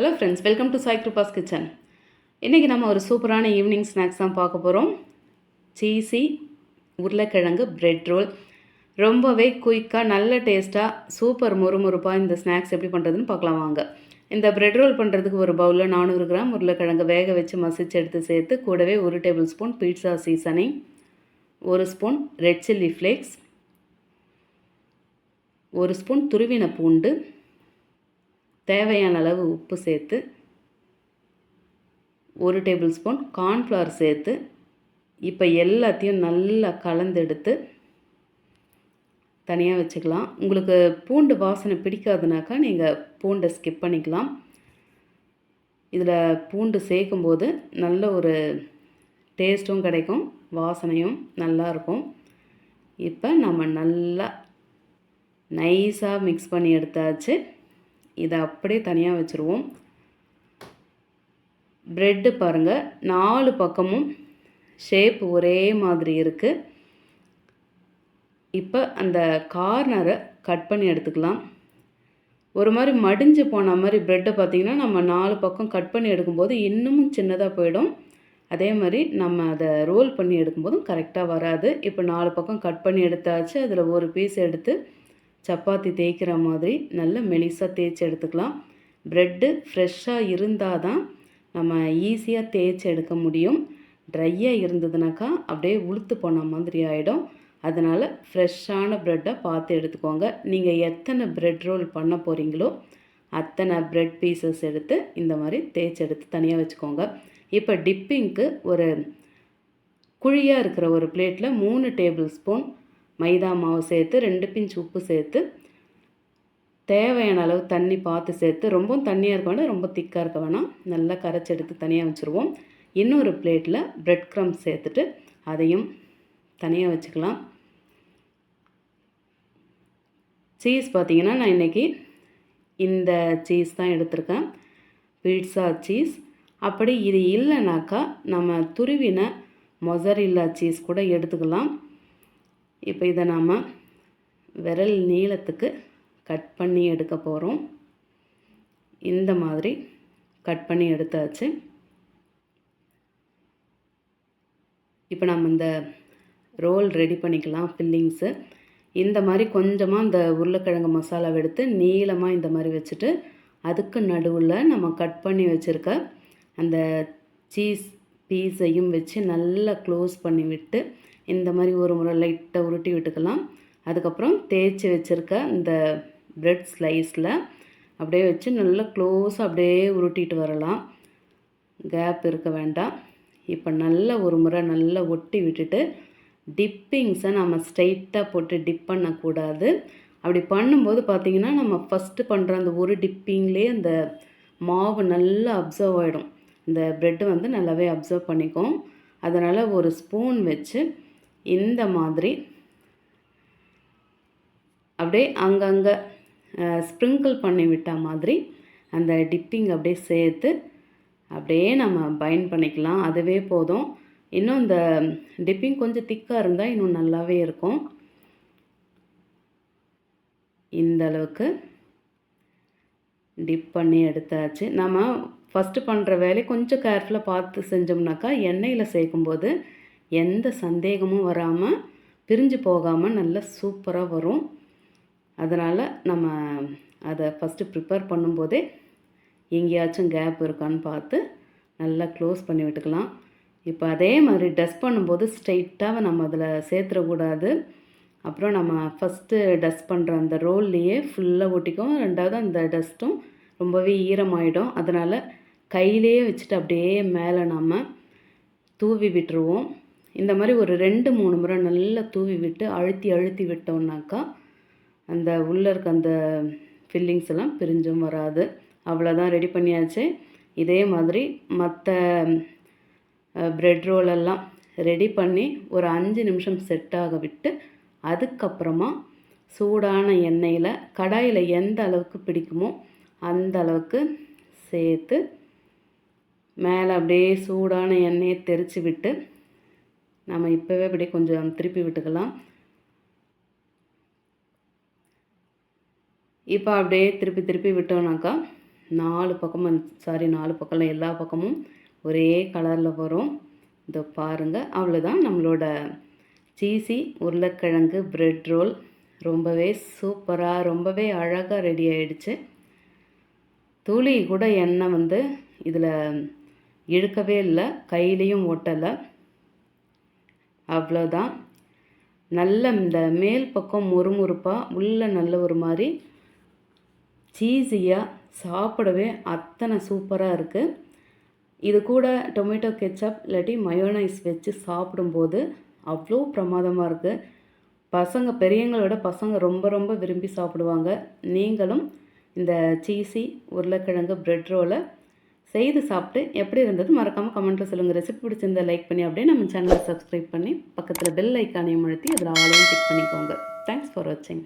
Hello friends welcome to Sai Kirupa's kitchen இன்றைக்கி நம்ம ஒரு சூப்பரான ஈவினிங் ஸ்நாக்ஸ் தான் பார்க்க போகிறோம் சீசி உருளைக்கிழங்கு ப்ரெட் ரோல் ரொம்பவே குயிக்காக நல்ல டேஸ்ட்டாக சூப்பர் முறுமுறுப்பாக இந்த ஸ்நாக்ஸ் எப்படி பண்ணுறதுன்னு பார்க்கலாம் வாங்க. இந்த ப்ரெட் ரோல் பண்ணுறதுக்கு ஒரு பவுலில் நானூறு கிராம் உருளைக்கிழங்கு வேக வச்சு மசிச்சு எடுத்து சேர்த்து கூடவே ஒரு டேபிள் ஸ்பூன் பீட்சா சீசனிங் ஒரு ஸ்பூன் ரெட் சில்லி ஃப்ளேக்ஸ் ஒரு ஸ்பூன் துருவின பூண்டு தேவையான அளவு உப்பு சேர்த்து ஒரு டேபிள் ஸ்பூன் கார்ன்ஃப்ளவர் சேர்த்து இப்போ எல்லாத்தையும் நல்லா கலந்தெடுத்து தனியாக வச்சுக்கலாம். உங்களுக்கு பூண்டு வாசனை பிடிக்காதுனாக்கா நீங்கள் பூண்டை ஸ்கிப் பண்ணிக்கலாம். இதில் பூண்டு சேர்க்கும்போது நல்ல ஒரு டேஸ்ட்டும் கிடைக்கும் வாசனையும் நல்லாயிருக்கும் இப்போ நம்ம நல்லா நைஸாக மிக்ஸ் பண்ணி எடுத்தாச்சு. இதை அப்படியே தனியாக வச்சுருவோம். ப்ரெட்டு பாருங்கள் நாலு பக்கமும் ஷேப் ஒரே மாதிரி இருக்குது இப்போ அந்த கார்னரை கட் பண்ணி எடுத்துக்கலாம். ஒரு மாதிரி மடிஞ்சு போன மாதிரி ப்ரெட்டை பார்த்திங்கன்னா நம்ம நாலு பக்கம் கட் பண்ணி எடுக்கும்போது இன்னமும் சின்னதாக போயிடும். அதே மாதிரி நம்ம அதை ரோல் பண்ணி எடுக்கும்போதும் கரெக்டாக வராது. இப்போ நாலு பக்கம் கட் பண்ணி எடுத்தாச்சு அதில் ஒரு பீஸ் எடுத்து சப்பாத்தி தேய்க்கிற மாதிரி நல்ல மெலிசாக தேய்ச்சி எடுத்துக்கலாம். ப்ரெட்டு ஃப்ரெஷ்ஷாக இருந்தால் தான் நம்ம ஈஸியாக தேய்ச்சி எடுக்க முடியும். ட்ரையாக இருந்ததுனாக்கா அப்படியே உளுத்து போன மாதிரி ஆகிடும் அதனால் ஃப்ரெஷ்ஷான ப்ரெட்டை பார்த்து எடுத்துக்கோங்க. நீங்கள் எத்தனை ப்ரெட் ரோல் பண்ண போகிறீங்களோ அத்தனை ப்ரெட் பீசஸ் எடுத்து இந்த மாதிரி தேய்ச்சி எடுத்து தனியாக வச்சுக்கோங்க. இப்போ டிப்பிங்க்கு ஒரு குழியாக இருக்கிற ஒரு பிளேட்டில் மூணு டேபிள் ஸ்பூன் மைதா மாவு சேர்த்து ரெண்டு பிஞ்ச் உப்பு சேர்த்து தேவையான அளவு தண்ணி பார்த்து சேர்த்து ரொம்பவும் தண்ணியாக இருக்க வேணாம் ரொம்ப திக்காக இருக்க வேணாம். நல்லா கரைச்சி எடுத்து தனியாக வச்சுருவோம். இன்னொரு பிளேட்டில் ப்ரெட் க்ரம் சேர்த்துட்டு அதையும் தனியாக வச்சுக்கலாம். சீஸ் பார்த்திங்கன்னா நான் இன்றைக்கி இந்த சீஸ் தான் எடுத்திருக்கேன். பீட்ஸா சீஸ் அப்படி இது இல்லைனாக்கா நம்ம துருவின மொசரில்லா சீஸ் கூட எடுத்துக்கலாம். இப்போ இதை நாம் விரல் நீளத்துக்கு கட் பண்ணி எடுக்க போகிறோம் இந்த மாதிரி கட் பண்ணி எடுத்தாச்சு. இப்போ நம்ம இந்த ரோல் ரெடி பண்ணிக்கலாம் ஃபில்லிங்ஸு. இந்த மாதிரி கொஞ்சமாக இந்த உருளைக்கிழங்கு மசாலாவை எடுத்து நீளமாக இந்த மாதிரி வச்சுட்டு அதுக்கு நடுவில் நம்ம கட் பண்ணி வச்சுருக்க அந்த சீஸ் பீஸையும் வச்சு நல்லா க்ளோஸ் பண்ணி விட்டு இந்த மாதிரி ஒரு முறை லைட்டாக உருட்டி விட்டுக்கலாம். அதுக்கப்புறம் தேய்ச்சி வச்சுருக்க இந்த ப்ரெட் ஸ்லைஸில் அப்படியே வச்சு நல்லா க்ளோஸாக அப்படியே உருட்டிட்டு வரலாம். கேப் இருக்க வேண்டாம். இப்போ நல்ல ஒரு முறை நல்லா ஒட்டி விட்டுட்டு டிப்பிங்ஸை நம்ம ஸ்ட்ரைட்டாக போட்டு டிப் பண்ணக்கூடாது. அப்படி பண்ணும்போது பார்த்திங்கன்னா நம்ம ஃபஸ்ட்டு பண்ணுற அந்த ஒரு டிப்பிங்லேயே அந்த மாவு நல்லா அப்சர்வ் ஆகிடும் இந்த ப்ரெட்டு வந்து நல்லாவே அப்சர்வ் பண்ணிக்கும். அதனால் ஒரு ஸ்பூன் வச்சு இந்த மாதிரி அப்படியே அங்கங்கே ஸ்ப்ரிங்கிள் பண்ணி விட்ட மாதிரி அந்த டிப்பிங் அப்படியே சேர்த்து அப்படியே நம்ம பைண்ட் பண்ணிக்கலாம். அதுவே போதும். இன்னும் இந்த டிப்பிங் கொஞ்சம் திக்காக இருந்தால் இன்னும் நல்லாவே இருக்கும். இந்த அளவுக்கு டிப் பண்ணி எடுத்தாச்சு. நம்ம ஃபஸ்ட்டு பண்ணுற வேலையை கொஞ்சம் கேர்ஃபுல்லாக பார்த்து செஞ்சோம்னாக்கா எண்ணெயில் சேர்க்கும்போது எந்த சந்தேகமும் வராமல் பிரிஞ்சு போகாமல் நல்லா சூப்பராக வரும். அதனால் நம்ம அதை ஃபஸ்ட்டு ப்ரிப்பேர் பண்ணும்போதே எங்கேயாச்சும் கேப் இருக்கான்னு பார்த்து நல்லா க்ளோஸ் பண்ணி விட்டுக்கலாம். இப்போ அதே மாதிரி டஸ்ட் பண்ணும்போது ஸ்ட்ரைட்டாக நம்ம அதில் சேர்த்துடக்கூடாது அப்புறம் நம்ம ஃபஸ்ட்டு டஸ்ட் பண்ணுற அந்த ரோல்லையே ஃபுல்லாக ஒட்டிக்கும் ரெண்டாவது அந்த டஸ்ட்டும் ரொம்பவே ஈரமாயிடும். அதனால் கையிலேயே வச்சுட்டு அப்படியே மேலே நம்ம தூவி விட்டுருவோம். இந்த மாதிரி ஒரு ரெண்டு மூணு முறை நல்லா தூவி விட்டு அழுத்தி அழுத்தி விட்டோம்னாக்கா அந்த உள்ளே இருக்க அந்த ஃபில்லிங்ஸ் எல்லாம் பிரிஞ்சும் வராது. அவ்வளோதான் ரெடி பண்ணியாச்சு. இதே மாதிரி மற்ற ப்ரெட் ரோலெல்லாம் ரெடி பண்ணி ஒரு அஞ்சு நிமிஷம் செட் ஆக விட்டு அதுக்கப்புறமா சூடான எண்ணெயில் கடாயில் எந்த அளவுக்கு பிடிக்குமோ அந்த அளவுக்கு சேர்த்து மேலே அப்படியே சூடான எண்ணெயை தெரித்து விட்டு நம்ம இப்போவே அப்படியே கொஞ்சம் திருப்பி விட்டுக்கலாம். இப்போ அப்படியே திருப்பி திருப்பி விட்டோம்னாக்கா நாலு பக்கமும் சாரி நாலு பக்கம் எல்லா பக்கமும் ஒரே கலரில் வரும். இதோ பாருங்கள் அவ்வளோதான் நம்மளோட சீசி உருளைக்கிழங்கு ப்ரெட் ரோல் ரொம்பவே சூப்பராக ரொம்பவே அழகாக ரெடி ஆகிடுச்சு துளி கூட எண்ணெய் வந்து இதில் இழுக்கவே இல்லை. கையிலையும் ஒட்டலை. அவ்வளோதான் நல்ல இந்த மேல் பக்கம் முறுமுறுப்பாக உள்ள நல்ல ஒரு மாதிரி சீஸியாக சாப்பிடவே அத்தனை சூப்பராக இருக்குது இது கூட டொமேட்டோ கெச்சப் இல்லாட்டி மயோனைஸ் வச்சு சாப்பிடும்போது அவ்வளோ பிரமாதமாக இருக்குது பசங்க பெரியவங்களோட பசங்க ரொம்ப ரொம்ப விரும்பி சாப்பிடுவாங்க. நீங்களும் இந்த சீசி உருளைக்கிழங்கு ப்ரெட் ரோலை செய்து சாப்பிட்டு எப்படி இருந்தது மறக்காமல் கமெண்ட்டில் சொல்லுங்கள் ரெசிபி பிடிச்சிருந்தா லைக் பண்ணி அப்படியே நம்ம சேனலை சப்ஸ்கிரைப் பண்ணி பக்கத்தில் பெல் ஐக்கானையும் அழுத்தி அதில் ஆலையும் டிக் பண்ணிக்கோங்க. தேங்க்ஸ் ஃபார் வாட்சிங்